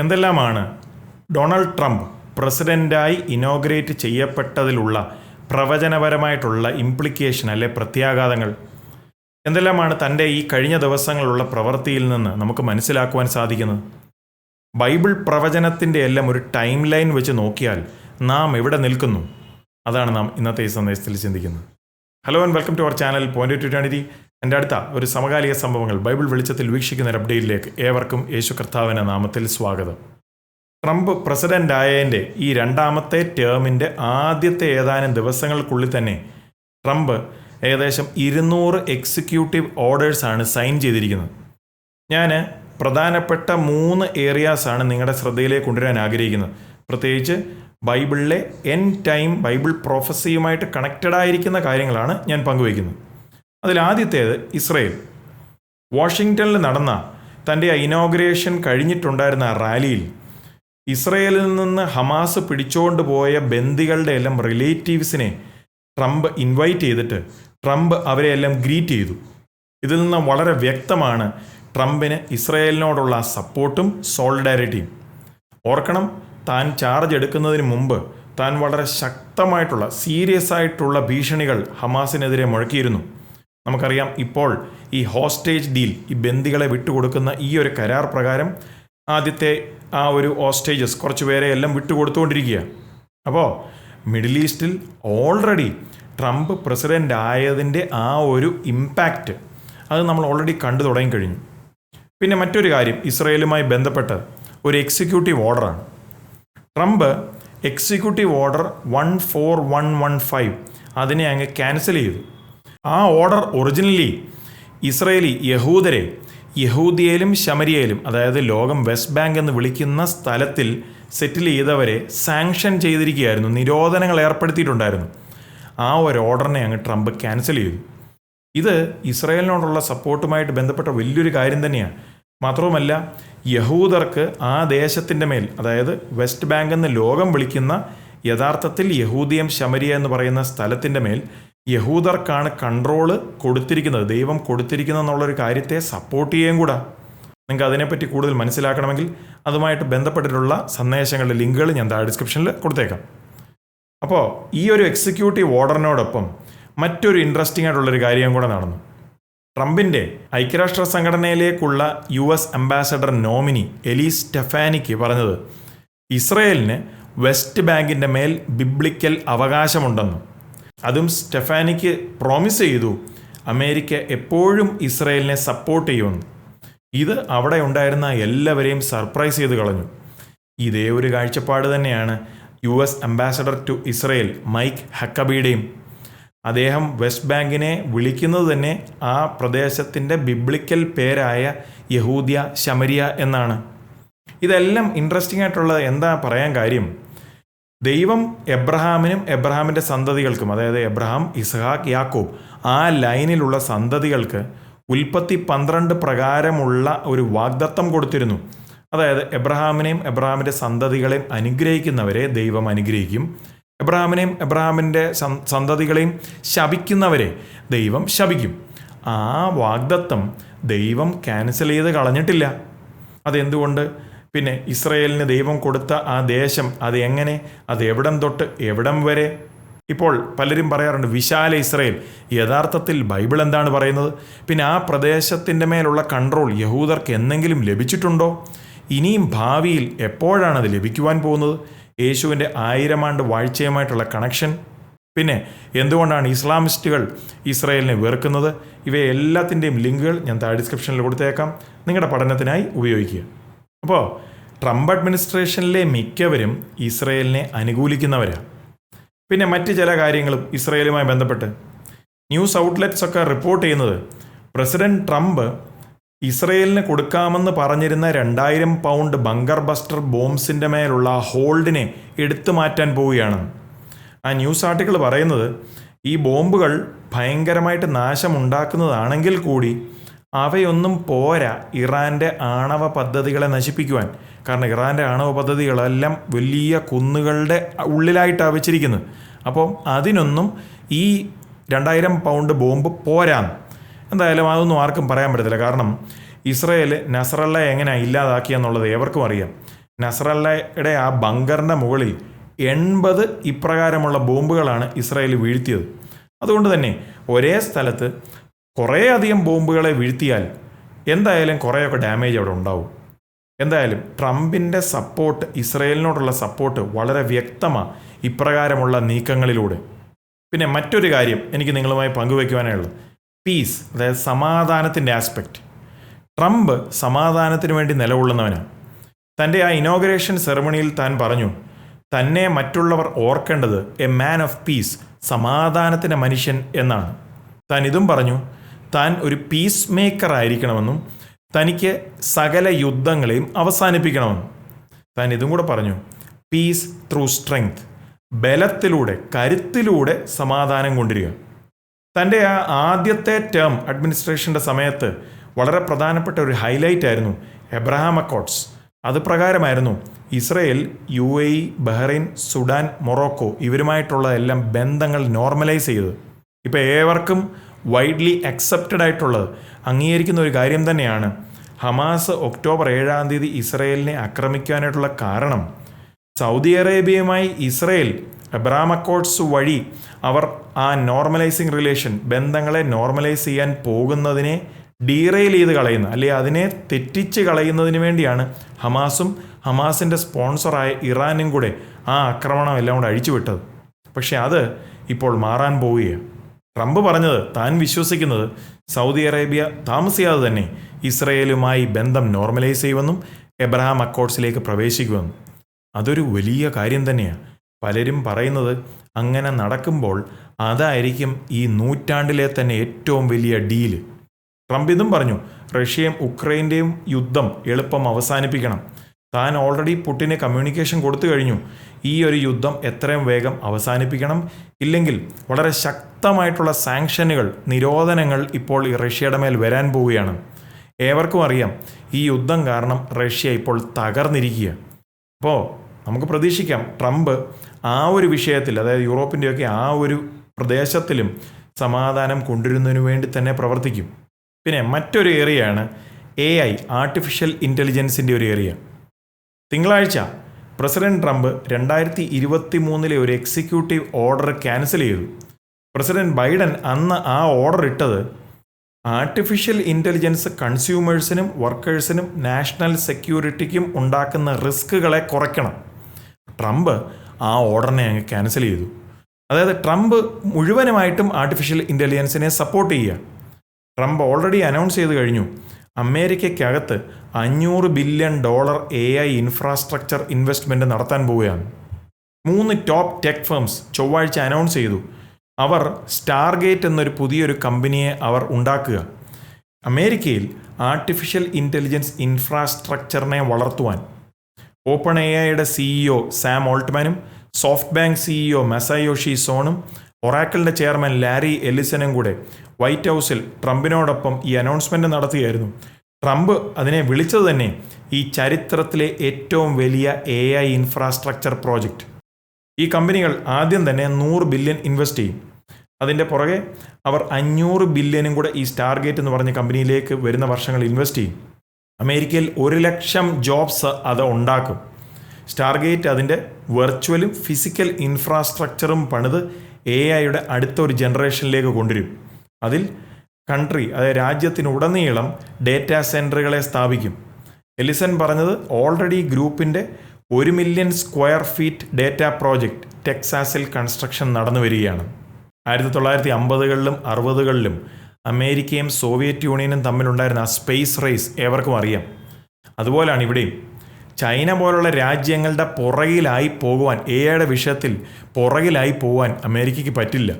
എന്തെല്ലാമാണ്? Donald Trump പ്രസിഡന്റായി inaugurate ചെയ്യപ്പെട്ടതിലുള്ള പ്രവചനപരമായിട്ടുള്ള ഇംപ്ലിക്കേഷൻ അല്ലെ പ്രത്യാഘാതങ്ങൾ. എന്തെല്ലാമാണ് തന്റെ ഈ കഴിഞ്ഞ ദിവസങ്ങളിലുള്ള പ്രവൃത്തിയിൽ നിന്ന് നമുക്ക് മനസ്സിലാക്കുവാൻ സാധിക്കുന്നത്? ബൈബിൾ പ്രവചനത്തിന്റെ എല്ലാം ഒരു ടൈം ലൈൻ വെച്ച് നോക്കിയാൽ നാം എവിടെ നിൽക്കുന്നു? അതാണ് നാം ഇന്നത്തെ ഈ സന്ദേശത്തിൽ ചിന്തിക്കുന്നത്. Hello and welcome to our channel point two twenty എന്റെ അടുത്ത ഒരു സമകാലിക സംഭവങ്ങൾ ബൈബിൾ വെളിച്ചത്തിൽ വീക്ഷിക്കുന്ന ഒരു അപ്ഡേറ്റിലേക്ക് ഏവർക്കും യേശു കർത്താവിന്റെ നാമത്തിൽ സ്വാഗതം. ട്രംപ് പ്രസിഡന്റ് ആയതിന്റെ ഈ രണ്ടാമത്തെ ടേമിന്റെ ആദ്യത്തെ ഏതാനും ദിവസങ്ങൾക്കുള്ളിൽ തന്നെ ട്രംപ് ഏകദേശം ഇരുന്നൂറ് എക്സിക്യൂട്ടീവ് ഓർഡേഴ്സാണ് സൈൻ ചെയ്തിരിക്കുന്നത്. ഞാൻ പ്രധാനപ്പെട്ട മൂന്ന് ഏരിയാസാണ് നിങ്ങളുടെ ശ്രദ്ധയിലേക്ക് കൊണ്ടുവരാൻ ആഗ്രഹിക്കുന്നത്. പ്രത്യേകിച്ച് ബൈബിളിലെ എൻ ടൈം ബൈബിൾ പ്രൊഫസിയുമായിട്ട് കണക്റ്റഡ് ആയിരിക്കുന്ന കാര്യങ്ങളാണ് ഞാൻ പങ്കുവയ്ക്കുന്നത്. അതിലാദ്യത്തേത് ഇസ്രയേൽ. വാഷിങ്ടണിൽ നടന്ന തന്റെ ഇനോഗ്രേഷൻ കഴിഞ്ഞിട്ടുണ്ടായിരുന്ന റാലിയിൽ ഇസ്രയേലിൽ നിന്ന് ഹമാസ് പിടിച്ചുകൊണ്ട് പോയ ബന്ദികളുടെ എല്ലാം റിലേറ്റീവ്സിനെ ട്രംപ് ഇൻവൈറ്റ് ചെയ്തിട്ട് ട്രംപ് അവരെ എല്ലാം ഗ്രീറ്റ് ചെയ്തു. ഇതിൽ നിന്ന് വളരെ വ്യക്തമാണ് ട്രംപിന് ഇസ്രയേലിനോടുള്ള സപ്പോർട്ടും സോളിഡാരിറ്റിയും. ഓർക്കണം താൻ ചാർജ് എടുക്കുന്നതിന് മുമ്പ് താൻ വളരെ ശക്തമായിട്ടുള്ള സീരിയസ് ആയിട്ടുള്ള ഭീഷണികൾ ഹമാസിനെതിരെ മുഴക്കിയിരുന്നു. നമുക്കറിയാം ഇപ്പോൾ ഈ ഹോസ്റ്റേജ് ഡീൽ ഈ ബന്ദികളെ വിട്ടുകൊടുക്കുന്ന ഈ ഒരു കരാർ പ്രകാരം ആദ്യത്തെ ആ ഒരു ഹോസ്റ്റേജസ് കുറച്ച് പേരെ എല്ലാം വിട്ടുകൊടുത്തുകൊണ്ടിരിക്കുക അപ്പോൾ മിഡിൽ ഈസ്റ്റിൽ ഓൾറെഡി ട്രംപ് പ്രസിഡന്റ് ആയതിന്റെ ആ ഒരു ഇമ്പാക്റ്റ് അത് നമ്മൾ ഓൾറെഡി കണ്ടു തുടങ്ങി കഴിഞ്ഞു. പിന്നെ മറ്റൊരു കാര്യം ഇസ്രയേലുമായി ബന്ധപ്പെട്ട് ഒരു executive ഓർഡറാണ്. Trump executive order one four one one five അതിനെ അങ്ങ് ക്യാൻസൽ ചെയ്തു. ആ ഓർഡർ ഒറിജിനലി ഇസ്രയേലി യഹൂദരെ യഹൂദിയയിലും ശമരിയയിലും അതായത് ലോകം വെസ്റ്റ് ബാങ്ക് എന്ന് വിളിക്കുന്ന സ്ഥലത്തിൽ സെറ്റിൽ ചെയ്തവരെ സാങ്ഷൻ ചെയ്തിരിക്കുകയായിരുന്നു. നിരോധനങ്ങൾ ഏർപ്പെടുത്തിയിട്ടുണ്ടായിരുന്നു. ആ ഒരു ഓർഡറിനെ അങ്ങ് ട്രംപ് ക്യാൻസൽ ചെയ്തു. ഇത് ഇസ്രയേലിനോടുള്ള സപ്പോർട്ടുമായിട്ട് ബന്ധപ്പെട്ട വലിയൊരു കാര്യം തന്നെയാണ്. മാത്രവുമല്ല യഹൂദർക്ക് ആ ദേശത്തിന്റെ മേൽ അതായത് വെസ്റ്റ് ബാങ്ക് എന്ന് ലോകം വിളിക്കുന്ന യഥാർത്ഥത്തിൽ യഹൂദിയം ശമരിയ എന്ന് പറയുന്ന സ്ഥലത്തിന്റെ മേൽ യഹൂദർക്കാണ് കൺട്രോൾ കൊടുത്തിരിക്കുന്നത് ദൈവം കൊടുത്തിരിക്കുന്നത് എന്നുള്ളൊരു കാര്യത്തെ സപ്പോർട്ട് ചെയ്യുകയും കൂടെ. നിങ്ങൾക്ക് അതിനെപ്പറ്റി കൂടുതൽ മനസ്സിലാക്കണമെങ്കിൽ അതുമായിട്ട് ബന്ധപ്പെട്ടിട്ടുള്ള സന്ദേശങ്ങളുടെ ലിങ്കുകൾ ഞാൻ താഴെ ഡിസ്ക്രിപ്ഷനിൽ കൊടുത്തേക്കാം. അപ്പോൾ ഈ ഒരു എക്സിക്യൂട്ടീവ് ഓർഡറിനോടൊപ്പം മറ്റൊരു ഇൻട്രസ്റ്റിംഗ് ആയിട്ടുള്ളൊരു കാര്യം കൂടെ നടന്നു. ട്രംപിന്റെ ഐക്യരാഷ്ട്ര സംഘടനയിലേക്കുള്ള U S ambassador nominee Elise Stefanik പറഞ്ഞത് ഇസ്രയേലിന് വെസ്റ്റ് ബാങ്കിന്റെ മേൽ ബിബ്ലിക്കൽ അവകാശമുണ്ടെന്നും അതും സ്റ്റെഫാനിക്ക് പ്രോമിസ് ചെയ്തു. അമേരിക്ക എപ്പോഴും ഇസ്രയേലിനെ സപ്പോർട്ട് ചെയ്യുമെന്ന് ഇത് അവിടെ ഉണ്ടായിരുന്ന എല്ലാവരെയും സർപ്രൈസ് ചെയ്ത് കളഞ്ഞു. ഇതേ ഒരു കാഴ്ചപ്പാട് തന്നെയാണ് U S ambassador to Israel Mike ഹക്കബിയുടെയും. അദ്ദേഹം വെസ്റ്റ് ബാങ്കിനെ വിളിക്കുന്നത് തന്നെ ആ പ്രദേശത്തിന്റെ ബിബ്ലിക്കൽ പേരായ യഹൂദിയ ശമരിയ എന്നാണ്. ഇതെല്ലാം ഇൻട്രസ്റ്റിംഗ് ആയിട്ടുള്ളത് എന്താ പറയാൻ കാര്യം? ദൈവം എബ്രഹാമിനും എബ്രഹാമിന്റെ സന്തതികൾക്കും അതായത് എബ്രഹാം ഇസ്ഹാഖ് യാക്കോബ് ആ ലൈനിലുള്ള സന്തതികൾക്ക് ഉൽപ്പത്തി പന്ത്രണ്ട് പ്രകാരമുള്ള ഒരു വാഗ്ദത്തം കൊടുത്തിരുന്നു. അതായത് എബ്രഹാമിനെയും എബ്രഹാമിന്റെ സന്തതികളെയും അനുഗ്രഹിക്കുന്നവരെ ദൈവം അനുഗ്രഹിക്കും. എബ്രഹാമിനെയും എബ്രഹാമിന്റെ സന്തതികളെയും ശപിക്കുന്നവരെ ദൈവം ശപിക്കും. ആ വാഗ്ദത്തം ദൈവം ക്യാൻസൽ ചെയ്ത് കളഞ്ഞിട്ടില്ല. അതെന്തുകൊണ്ട്? പിന്നെ ഇസ്രയേലിന് ദൈവം കൊടുത്ത ആ ദേശം അത് എങ്ങനെ? അത് എവിടം തൊട്ട് എവിടം വരെ? ഇപ്പോൾ പലരും പറയാറുണ്ട് വിശാല ഇസ്രയേൽ. യഥാർത്ഥത്തിൽ ബൈബിൾ എന്താണ് പറയുന്നത്? പിന്നെ ആ പ്രദേശത്തിന്റെ മേലുള്ള കൺട്രോൾ യഹൂദർക്ക് എന്തെങ്കിലും ലഭിച്ചിട്ടുണ്ടോ? ഇനിയും ഭാവിയിൽ എപ്പോഴാണ് അത് ലഭിക്കുവാൻ പോകുന്നത്? യേശുവിന്റെ ആയിരം ആണ്ട് വാഴ്ചയുമായിട്ടുള്ള കണക്ഷൻ. പിന്നെ എന്തുകൊണ്ടാണ് ഇസ്ലാമിസ്റ്റുകൾ ഇസ്രയേലിനെ വെറുക്കുന്നത്? ഇവയെല്ലാത്തിന്റെയും ലിങ്കുകൾ ഞാൻ താഴെ ഡിസ്ക്രിപ്ഷനിൽ കൊടുത്തേക്കാം. നിങ്ങളുടെ പഠനത്തിനായി ഉപയോഗിക്കുക. അപ്പോൾ ട്രംപ് അഡ്മിനിസ്ട്രേഷനിലെ മിക്കവരും ഇസ്രയേലിനെ അനുകൂലിക്കുന്നവരാണ് പിന്നെ മറ്റ് ചില കാര്യങ്ങളും ഇസ്രയേലുമായി ബന്ധപ്പെട്ട്. ന്യൂസ് ഔട്ട്ലെറ്റ്സ് ഒക്കെ റിപ്പോർട്ട് ചെയ്യുന്നത് പ്രസിഡന്റ് ട്രംപ് ഇസ്രയേലിന് കൊടുക്കാമെന്ന് പറഞ്ഞിരുന്ന രണ്ടായിരം പൗണ്ട് ബങ്കർ ബസ്റ്റർ ബോംബ്സിന്റെ മേലുള്ള ഹോൾഡിനെ എടുത്തു മാറ്റാൻ പോവുകയാണ്. ആ ന്യൂസ് ആർട്ടിക്കിൾ പറയുന്നത് ഈ ബോംബുകൾ ഭയങ്കരമായിട്ട് നാശമുണ്ടാക്കുന്നതാണെങ്കിൽ കൂടി അവയൊന്നും പോരാ ഇറാന്റെ ആണവ പദ്ധതികളെ നശിപ്പിക്കുവാൻ. കാരണം ഇറാന്റെ ആണവ പദ്ധതികളെല്ലാം വലിയ കുന്നുകളുടെ ഉള്ളിലായിട്ടാണ് വെച്ചിരിക്കുന്നത്. അപ്പം അതിനൊന്നും ഈ രണ്ടായിരം പൗണ്ട് ബോംബ് പോരാന്ന്. എന്തായാലും അതൊന്നും ആർക്കും പറയാൻ പറ്റത്തില്ല. കാരണം ഇസ്രയേൽ നസറല്ല എങ്ങനെ ഇല്ലാതാക്കിയെന്നുള്ളത് ഏവർക്കും അറിയാം. നസറല്ലയുടെ ആ ബങ്കറിന്റെ മുകളിൽ എൺപത് ഇപ്രകാരമുള്ള ബോംബുകളാണ് ഇസ്രയേൽ വീഴ്ത്തിയത്. അതുകൊണ്ട് തന്നെ ഒരേ സ്ഥലത്ത് കുറേ അധികം ബോംബുകളെ വീഴ്ത്തിയാൽ എന്തായാലും കുറേയൊക്കെ ഡാമേജ് അവിടെ ഉണ്ടാവും. എന്തായാലും ട്രംപിന്റെ സപ്പോർട്ട് ഇസ്രയേലിനോടുള്ള സപ്പോർട്ട് വളരെ വ്യക്തമാണ് ഇപ്രകാരമുള്ള നീക്കങ്ങളിലൂടെ. പിന്നെ മറ്റൊരു കാര്യം എനിക്ക് നിങ്ങളുമായി പങ്കുവയ്ക്കുവാനുള്ളത് പീസ് അതായത് സമാധാനത്തിന്റെ ആസ്പെക്റ്റ് ട്രംപ് സമാധാനത്തിന് വേണ്ടി നിലകൊള്ളുന്നവനാണ് തന്റെ ആ ഇനോഗ്രേഷൻ സെറമണിയിൽ താൻ പറഞ്ഞു തന്നെ മറ്റുള്ളവർ ഓർക്കേണ്ടത് എ മാൻ ഓഫ് പീസ് സമാധാനത്തിന്റെ മനുഷ്യൻ എന്നാണ്. താൻ ഇതും പറഞ്ഞു താൻ ഒരു പീസ് മേക്കർ ആയിരിക്കണമെന്നും തനിക്ക് സകല യുദ്ധങ്ങളെയും അവസാനിപ്പിക്കണമെന്നും. താൻ ഇതും കൂടെ പറഞ്ഞു പീസ് ത്രൂ സ്ട്രെങ്ത് ബലത്തിലൂടെ കരുത്തിലൂടെ സമാധാനം കൊണ്ടുവരിക. തന്റെ ആ ആദ്യത്തെ ടേം അഡ്മിനിസ്ട്രേഷന്റെ സമയത്ത് വളരെ പ്രധാനപ്പെട്ട ഒരു ഹൈലൈറ്റ് ആയിരുന്നു എബ്രഹാം അക്കോട്ട്സ് അത് പ്രകാരമായിരുന്നു Israel U A Bahrain Sudan Morocco ഇവരുമായിട്ടുള്ള എല്ലാം ബന്ധങ്ങൾ നോർമലൈസ് ചെയ്തത്. ഇപ്പോൾ ഏവർക്കും വൈഡ്ലി അക്സെപ്റ്റഡ് ആയിട്ടുള്ളത് അംഗീകരിക്കുന്ന ഒരു കാര്യം തന്നെയാണ്. ഹമാസ് ഒക്ടോബർ ഏഴാം തീയതി ഇസ്രയേലിനെ ആക്രമിക്കാനായിട്ടുള്ള കാരണം. സൗദി അറേബ്യയുമായി ഇസ്രയേൽ എബ്രാം അക്കോർഡ്സ് വഴി അവർ ആ നോർമലൈസിങ് റിലേഷൻ ബന്ധങ്ങളെ നോർമലൈസ് ചെയ്യാൻ പോകുന്നതിനെ ഡീറെയിൽ ചെയ്ത് കളയുന്ന അല്ലെങ്കിൽ അതിനെ തെറ്റിച്ച് കളയുന്നതിന് വേണ്ടിയാണ് ഹമാസും ഹമാസിന്റെ സ്പോൺസറായ ഇറാനും കൂടെ ആ ആക്രമണം എല്ലാം കൂടെ അഴിച്ചുവിട്ടത്. പക്ഷേ അത് ഇപ്പോൾ മാറാൻ പോവുകയാണ്. ട്രംപ് പറഞ്ഞത് താൻ വിശ്വസിക്കുന്നത് സൗദി അറേബ്യ താമസിയാതെ തന്നെ ഇസ്രയേലുമായി ബന്ധം നോർമലൈസ് ചെയ്യുമെന്നും എബ്രഹാം അക്കോഡ്സിലേക്ക് പ്രവേശിക്കുമെന്നും. അതൊരു വലിയ കാര്യം തന്നെയാണ് പലരും പറയുന്നത് അങ്ങനെ നടക്കുമ്പോൾ അതായിരിക്കും ഈ നൂറ്റാണ്ടിലെ തന്നെ ഏറ്റവും വലിയ ഡീൽ ട്രംപ് ഇതും പറഞ്ഞു റഷ്യയും ഉക്രൈന്റെയും യുദ്ധം എളുപ്പം അവസാനിപ്പിക്കണം. താൻ ഓൾറെഡി പുട്ടിന് കമ്മ്യൂണിക്കേഷൻ കൊടുത്തു കഴിഞ്ഞു. ഈ ഒരു യുദ്ധം എത്രയും വേഗം അവസാനിപ്പിക്കണം. ഇല്ലെങ്കിൽ വളരെ ശക്തമായിട്ടുള്ള സാങ്ഷനുകൾ നിരോധനങ്ങൾ ഇപ്പോൾ ഈ റഷ്യയുടെ മേൽ വരാൻ പോവുകയാണ്. ഏവർക്കും അറിയാം ഈ യുദ്ധം കാരണം റഷ്യ ഇപ്പോൾ തകർന്നിരിക്കുക അപ്പോൾ നമുക്ക് പ്രതീക്ഷിക്കാം ട്രംപ് ആ ഒരു വിഷയത്തിൽ അതായത് യൂറോപ്പിന്റെയൊക്കെ ആ ഒരു പ്രദേശത്തിലും സമാധാനം കൊണ്ടുവരുന്നതിന് വേണ്ടി തന്നെ പ്രവർത്തിക്കും. പിന്നെ മറ്റൊരു ഏരിയയാണ് എ ഐ ആർട്ടിഫിഷ്യൽ ഇന്റലിജൻസിന്റെ ഒരു ഏരിയ തിങ്കളാഴ്ച പ്രസിഡന്റ് ട്രംപ് രണ്ടായിരത്തി ഇരുപത്തി മൂന്നിലെ ഒരു എക്സിക്യൂട്ടീവ് ഓർഡർ ക്യാൻസൽ ചെയ്തു. പ്രസിഡന്റ് ബൈഡൻ അന്ന് ആ ഓർഡർ ഇട്ടത് ആർട്ടിഫിഷ്യൽ ഇന്റലിജൻസ് കൺസ്യൂമേഴ്സിനും വർക്കേഴ്സിനും നാഷണൽ സെക്യൂരിറ്റിക്കും ഉണ്ടാക്കുന്ന റിസ്കുകളെ കുറയ്ക്കണം. ട്രംപ് ആ ഓർഡറിനെ അങ്ങ് ക്യാൻസൽ ചെയ്തു. അതായത് ട്രംപ് മുഴുവനുമായിട്ടും ആർട്ടിഫിഷ്യൽ ഇന്റലിജൻസിനെ സപ്പോർട്ട് ചെയ്യുക. ട്രംപ് ഓൾറെഡി അനൗൺസ് ചെയ്ത് കഴിഞ്ഞു. അമേരിക്കയ്ക്കകത്ത് അഞ്ഞൂറ് billion dollar A I infrastructure investment നടത്താൻ പോവുകയാണ്. മൂന്ന് ടോപ്പ് ടെക് ഫേംസ് ചൊവ്വാഴ്ച അനൗൺസ് ചെയ്തു. അവർ സ്റ്റാർഗേറ്റ് എന്നൊരു പുതിയൊരു കമ്പനിയെ അവർ ഉണ്ടാക്കുക. അമേരിക്കയിൽ ആർട്ടിഫിഷ്യൽ ഇന്റലിജൻസ് ഇൻഫ്രാസ്ട്രക്ചറിനെ വളർത്തുവാൻ. ഓപ്പൺ എ ഐയുടെ സിഇഒ സാം ഓൾട്ട്മാനും സോഫ്റ്റ് ബാങ്ക് സിഇഒ മെസയോഷി സോണും ഒറാക്കിളിന്റെ ചെയർമാൻ ലാരി എലിസനും കൂടെ വൈറ്റ് ഹൗസിൽ ട്രംപിനോടൊപ്പം ഈ അനൗൺസ്മെന്റ് നടത്തുകയായിരുന്നു. ട്രംപ് അതിനെ വിളിച്ചത് തന്നെ ഈ ചരിത്രത്തിലെ ഏറ്റവും വലിയ എ ഐ ഇൻഫ്രാസ്ട്രക്ചർ പ്രോജക്റ്റ് ഈ കമ്പനികൾ ആദ്യം തന്നെ നൂറ് ബില്യൺ ഇൻവെസ്റ്റ് ചെയ്യും. അതിന്റെ പുറകെ അവർ അഞ്ഞൂറ് ബില്യനും കൂടെ ഈ സ്റ്റാർഗേറ്റ് എന്ന് പറഞ്ഞ കമ്പനിയിലേക്ക് വരുന്ന വർഷങ്ങൾ ഇൻവെസ്റ്റ് ചെയ്യും. അമേരിക്കയിൽ ഒരു ലക്ഷം ജോബ്സ് അത് ഉണ്ടാക്കും. സ്റ്റാർഗേറ്റ് അതിന്റെ വെർച്വലും ഫിസിക്കൽ ഇൻഫ്രാസ്ട്രക്ചറും പണിത് എ ഐയുടെ അടുത്ത ഒരു ജനറേഷനിലേക്ക് കൊണ്ടുവരും. അതിൽ കൺട്രി അതായത് രാജ്യത്തിനുടനീളം ഡേറ്റാ സെന്ററുകളെ സ്ഥാപിക്കും. എലിസൺ പറഞ്ഞത് ഓൾറെഡി ഗ്രൂപ്പിന്റെ ഒരു million square feet data project ടെക്സാസിൽ construction നടന്നു വരികയാണ്. ആയിരത്തി തൊള്ളായിരത്തി അമ്പതുകളിലും അറുപതുകളിലും അമേരിക്കയും സോവിയറ്റ് യൂണിയനും തമ്മിലുണ്ടായിരുന്ന ആ സ്പേസ് റേസ് ഏവർക്കും അറിയാം. അതുപോലാണ് ഇവിടെയും. ചൈന പോലുള്ള രാജ്യങ്ങളുടെ പുറകിലായി പോകുവാൻ എ ഐയുടെ വിഷയത്തിൽ പുറകിലായി പോകാൻ അമേരിക്കയ്ക്ക് പറ്റില്ല.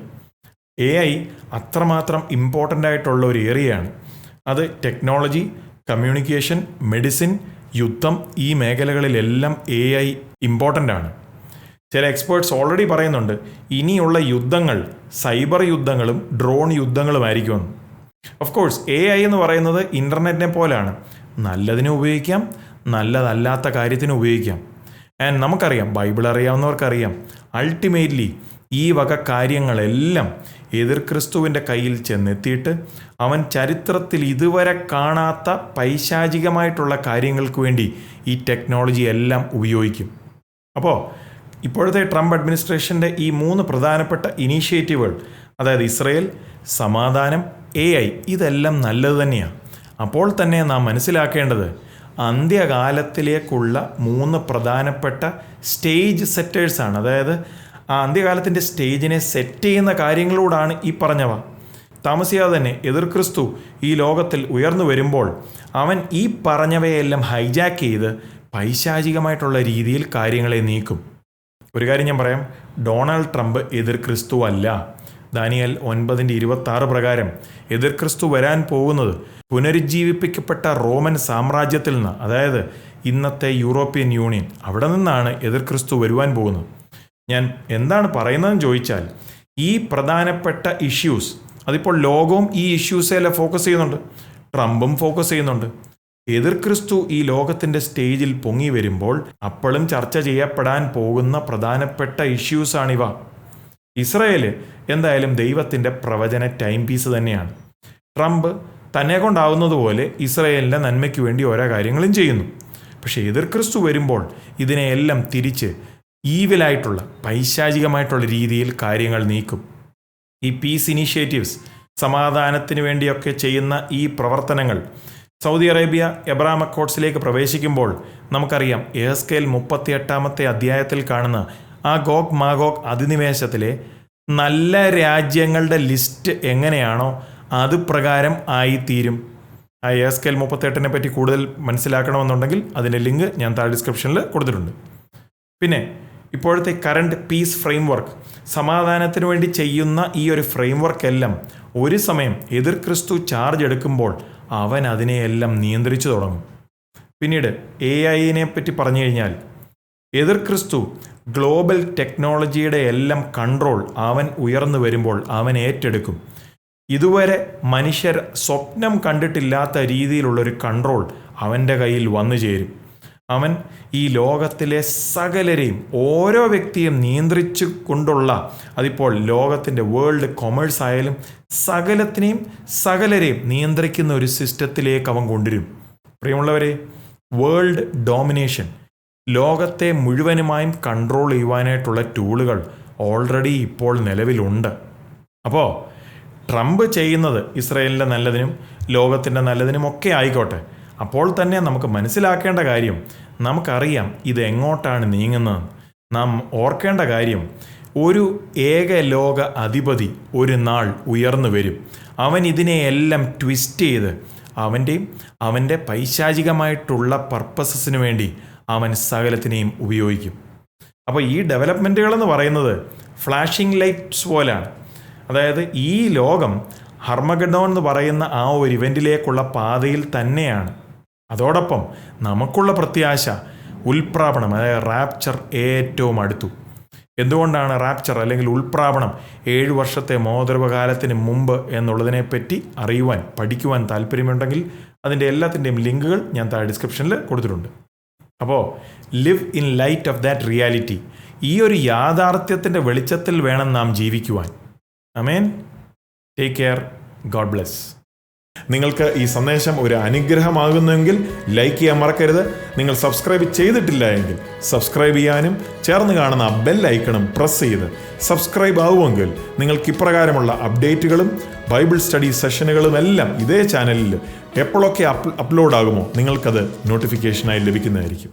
എ ഐ അത്രമാത്രം ഇമ്പോർട്ടന്റ് ആയിട്ടുള്ള ഒരു ഏരിയയാണ് അത് ടെക്നോളജി കമ്മ്യൂണിക്കേഷൻ മെഡിസിൻ യുദ്ധം ഈ മേഖലകളിലെല്ലാം എ ഐ ഇമ്പോർട്ടന്റ് ആണ്. ചില എക്സ്പേർട്സ് ഓൾറെഡി പറയുന്നുണ്ട് ഇനിയുള്ള യുദ്ധങ്ങൾ സൈബർ യുദ്ധങ്ങളും ഡ്രോൺ യുദ്ധങ്ങളുമായിരിക്കുമെന്ന്. ഓഫ് കോഴ്സ് എ ഐ എന്ന് പറയുന്നത് ഇന്റർനെറ്റിനെ പോലെയാണ് നല്ലതിനും ഉപയോഗിക്കാം നല്ലതല്ലാത്ത കാര്യത്തിന് ഉപയോഗിക്കാം. ആൻഡ് നമുക്കറിയാം ബൈബിൾ അറിയാവുന്നവർക്കറിയാം അൾട്ടിമേറ്റ്ലി ഈ വക കാര്യങ്ങളെല്ലാം എതിർ ക്രിസ്തുവിന്റെ കയ്യിൽ ചെന്നെത്തിയിട്ട് അവൻ ചരിത്രത്തിൽ ഇതുവരെ കാണാത്ത പൈശാചികമായിട്ടുള്ള കാര്യങ്ങൾക്ക് വേണ്ടി ഈ ടെക്നോളജി എല്ലാം ഉപയോഗിക്കും. അപ്പോൾ ഇപ്പോഴത്തെ ട്രംപ് അഡ്മിനിസ്ട്രേഷന്റെ ഈ മൂന്ന് പ്രധാനപ്പെട്ട ഇനീഷ്യേറ്റീവുകൾ അതായത് ഇസ്രയേൽ സമാധാനം എ ഇതെല്ലാം നല്ലത് തന്നെയാണ് അപ്പോൾ തന്നെ നാം മനസ്സിലാക്കേണ്ടത് അന്ത്യകാലത്തിലേക്കുള്ള മൂന്ന് പ്രധാനപ്പെട്ട സ്റ്റേജ് സെറ്റേഴ്സാണ്. അതായത് ആ അന്ത്യകാലത്തിന്റെ സ്റ്റേജിനെ സെറ്റ് ചെയ്യുന്ന കാര്യങ്ങളോടാണ് ഈ പറഞ്ഞവ. താമസിയാതെ തന്നെ എതിർ ക്രിസ്തു ഈ ലോകത്തിൽ ഉയർന്നു വരുമ്പോൾ അവൻ ഈ പറഞ്ഞവയെല്ലാം ഹൈജാക്ക് ചെയ്ത് പൈശാചികമായിട്ടുള്ള രീതിയിൽ കാര്യങ്ങളെ നീക്കും. ഒരു കാര്യം ഞാൻ പറയാം ഡൊണാൾഡ് ട്രംപ് എതിർ ക്രിസ്തു അല്ല. ദാനിയൽ ഒൻപതിന്റെ ഇരുപത്തി ആറ് പ്രകാരം എതിർ ക്രിസ്തു വരാൻ പോകുന്നത് പുനരുജ്ജീവിപ്പിക്കപ്പെട്ട റോമൻ സാമ്രാജ്യത്തിൽ നിന്ന് അതായത് ഇന്നത്തെ യൂറോപ്യൻ യൂണിയൻ അവിടെ നിന്നാണ് എതിർ ക്രിസ്തു വരുവാൻ പോകുന്നത്. ഞാൻ എന്താണ് പറയുന്നതെന്ന് ചോദിച്ചാൽ ഈ പ്രധാനപ്പെട്ട ഇഷ്യൂസ് അതിപ്പോൾ ലോകവും ഈ ഇഷ്യൂസെല്ലാം ഫോക്കസ് ചെയ്യുന്നുണ്ട്. ട്രംപും ഫോക്കസ് ചെയ്യുന്നുണ്ട്. എതിർ ക്രിസ്തു ഈ ലോകത്തിന്റെ സ്റ്റേജിൽ പൊങ്ങി വരുമ്പോൾ അപ്പോഴും ചർച്ച ചെയ്യപ്പെടാൻ പോകുന്ന പ്രധാനപ്പെട്ട ഇഷ്യൂസാണിവ ഇസ്രയേൽ എന്തായാലും ദൈവത്തിന്റെ പ്രവചന ടൈം പീസ് തന്നെയാണ്. ട്രംപ് തന്നെ കൊണ്ടാവുന്നതുപോലെ ഇസ്രയേലിന്റെ നന്മയ്ക്ക് വേണ്ടി ഓരോ കാര്യങ്ങളും ചെയ്യുന്നു. പക്ഷേ എതിർ ക്രിസ്തു വരുമ്പോൾ ഇതിനെയെല്ലാം തിരിച്ച് ഈവിലായിട്ടുള്ള പൈശാചികമായിട്ടുള്ള രീതിയിൽ കാര്യങ്ങൾ നീക്കും. ഈ പീസ് ഇനീഷ്യേറ്റീവ്സ് സമാധാനത്തിന് വേണ്ടിയൊക്കെ ചെയ്യുന്ന ഈ പ്രവർത്തനങ്ങൾ സൗദി അറേബ്യ എബ്രാം അക്കോട്ട്സിലേക്ക് പ്രവേശിക്കുമ്പോൾ നമുക്കറിയാം എഹസ്കേൽ മുപ്പത്തിയെട്ടാമത്തെ അധ്യായത്തിൽ കാണുന്ന ആ ഗോഗ് മാഗോഗ് അധിനിവേശത്തിലെ നല്ല രാജ്യങ്ങളുടെ ലിസ്റ്റ് എങ്ങനെയാണോ അത് പ്രകാരം ആയിത്തീരും. ആ എസ് കെൽ മുപ്പത്തെട്ടിനെ പറ്റി കൂടുതൽ മനസ്സിലാക്കണമെന്നുണ്ടെങ്കിൽ അതിന്റെ ലിങ്ക് ഞാൻ താഴെ ഡിസ്ക്രിപ്ഷനിൽ കൊടുത്തിട്ടുണ്ട്. പിന്നെ ഇപ്പോഴത്തെ കറണ്ട് പീസ് ഫ്രെയിംവർക്ക് സമാധാനത്തിന് വേണ്ടി ചെയ്യുന്ന ഈ ഒരു ഫ്രെയിംവർക്ക് എല്ലാം ഒരു സമയം എതിർ ക്രിസ്തു ചാർജ് എടുക്കുമ്പോൾ അവൻ അതിനെയെല്ലാം നിയന്ത്രിച്ചു തുടങ്ങും. പിന്നീട് എ ഐനെ പറ്റി പറഞ്ഞു കഴിഞ്ഞാൽ എതിർ ക്രിസ്തു ഗ്ലോബൽ ടെക്നോളജിയുടെ എല്ലാം കൺട്രോൾ അവൻ ഉയർന്നു വരുമ്പോൾ അവൻ ഏറ്റെടുക്കും. ഇതുവരെ മനുഷ്യർ സ്വപ്നം കണ്ടിട്ടില്ലാത്ത രീതിയിലുള്ളൊരു കൺട്രോൾ അവന്റെ കയ്യിൽ വന്നു ചേരും. അവൻ ഈ ലോകത്തിലെ സകലരെയും ഓരോ വ്യക്തിയും നിയന്ത്രിച്ചു കൊണ്ടുള്ള അതിപ്പോൾ ലോകത്തിന്റെ വേൾഡ് കൊമേഴ്സ് ആയാലും സകലത്തിനെയും സകലരെയും നിയന്ത്രിക്കുന്ന ഒരു സിസ്റ്റത്തിലേക്ക് അവൻ കൊണ്ടുവരും. പ്രിയമുള്ളവരെ വേൾഡ് ഡോമിനേഷൻ ലോകത്തെ മുഴുവനുമായും കൺട്രോൾ ചെയ്യുവാനായിട്ടുള്ള ടൂളുകൾ ഓൾറെഡി ഇപ്പോൾ നിലവിലുണ്ട്. അപ്പോൾ ട്രംപ് ചെയ്യുന്നത് ഇസ്രയേലിന്റെ നല്ലതിനും ലോകത്തിന്റെ നല്ലതിനും ഒക്കെ ആയിക്കോട്ടെ. അപ്പോൾ തന്നെ നമുക്ക് മനസ്സിലാക്കേണ്ട കാര്യം നമുക്കറിയാം ഇത് എങ്ങോട്ടാണ് നീങ്ങുന്നത്. നാം ഓർക്കേണ്ട കാര്യം ഒരു ഏക ലോക അധിപതി ഒരു നാൾ ഉയർന്നു വരും. അവൻ ഇതിനെയെല്ലാം ട്വിസ്റ്റ് ചെയ്ത് അവന്റെയും അവന്റെ പൈശാചികമായിട്ടുള്ള പർപ്പസസിന് വേണ്ടി അവൻ സകലത്തിനെയും ഉപയോഗിക്കും. അപ്പോൾ ഈ ഡെവലപ്മെന്റുകൾ എന്ന് പറയുന്നത് ഫ്ലാഷിംഗ് ലൈറ്റ്സ് പോലെയാണ്. അതായത് ഈ ലോകം ഹർമഗഡോൺ എന്ന് പറയുന്ന ആ ഒരു ഇവന്റിലേക്കുള്ള പാതയിൽ തന്നെയാണ്. അതോടൊപ്പം നമുക്കുള്ള പ്രത്യാശ ഉൽപ്രാപണം അതായത് റാപ്ചർ ഏറ്റവും അടുത്തു. എന്തുകൊണ്ടാണ് റാപ്ചർ അല്ലെങ്കിൽ ഉൾപ്രാപണം ഏഴു വർഷത്തെ മോദർവകാലത്തിന് മുമ്പ് എന്നുള്ളതിനെപ്പറ്റി അറിയുവാൻ പഠിക്കുവാൻ താല്പര്യമുണ്ടെങ്കിൽ അതിന്റെ എല്ലാത്തിന്റെയും ലിങ്കുകൾ ഞാൻ താഴെ ഡിസ്ക്രിപ്ഷനിൽ കൊടുത്തിട്ടുണ്ട്. അപ്പോൾ live in light of that reality ഈ ഒരു യാഥാർത്ഥ്യത്തിന്റെ വെളിച്ചത്തിൽ വേണം നാം ജീവിക്കുവാൻ. Amen take care God bless നിങ്ങൾക്ക് ഈ സന്ദേശം ഒരു അനുഗ്രഹമാകുന്നുവെങ്കിൽ ലൈക്ക് ചെയ്യാൻ മറക്കരുത്. നിങ്ങൾ സബ്സ്ക്രൈബ് ചെയ്തിട്ടില്ല എങ്കിൽ സബ്സ്ക്രൈബ് ചെയ്യാനും ചേർന്ന് കാണുന്ന ബെൽ ഐക്കണും പ്രസ് ചെയ്ത് സബ്സ്ക്രൈബ് ആവുമെങ്കിൽ നിങ്ങൾക്ക് ഇപ്രകാരമുള്ള അപ്ഡേറ്റുകളും ബൈബിൾ സ്റ്റഡി സെഷനുകളും എല്ലാം ഇതേ ചാനലിൽ എപ്പോഴൊക്കെ അപ്ലോഡ് ആകുമോ നിങ്ങൾക്കത് നോട്ടിഫിക്കേഷനായി ലഭിക്കുന്നതായിരിക്കും.